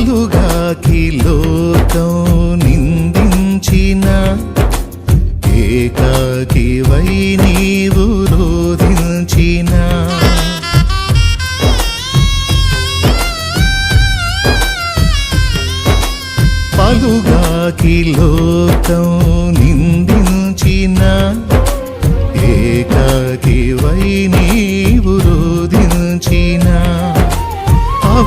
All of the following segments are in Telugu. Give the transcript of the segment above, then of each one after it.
పలుగాకి లోకం నిందించిన ఏకాకి వై నీవు రోధించిన. పలుగాకి లోకం నిందించిన ఏకాకి వై నీవు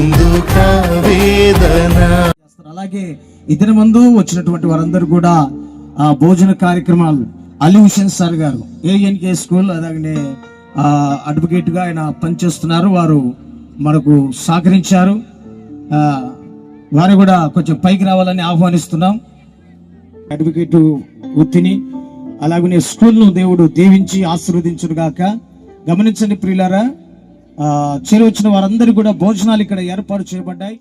ఎందుక వేదన. అలాగే ఇతని ముందు వచ్చినటువంటి వారందరూ కూడా ఆ భోజన కార్యక్రమాలు. అలీ హుసేన్ సార్ గారు ఏఎన్కే స్కూల్ అలాగే అడ్వకేట్గా ఆయన పనిచేస్తున్నారు. వారు మనకు సహకరించారు. వారు కూడా కొంచెం పైకి రావాలని ఆహ్వానిస్తున్నాం. అడ్వకేట్ వృత్తిని అలాగనే స్కూల్ను దేవుడు దీవించి ఆశీర్వదించుగాక గమనించండి ప్రియులారా చేరి వచ్చిన వారందరికీ కూడా భోజనాలు ఇక్కడ ఏర్పాటు చేయబడ్డాయి.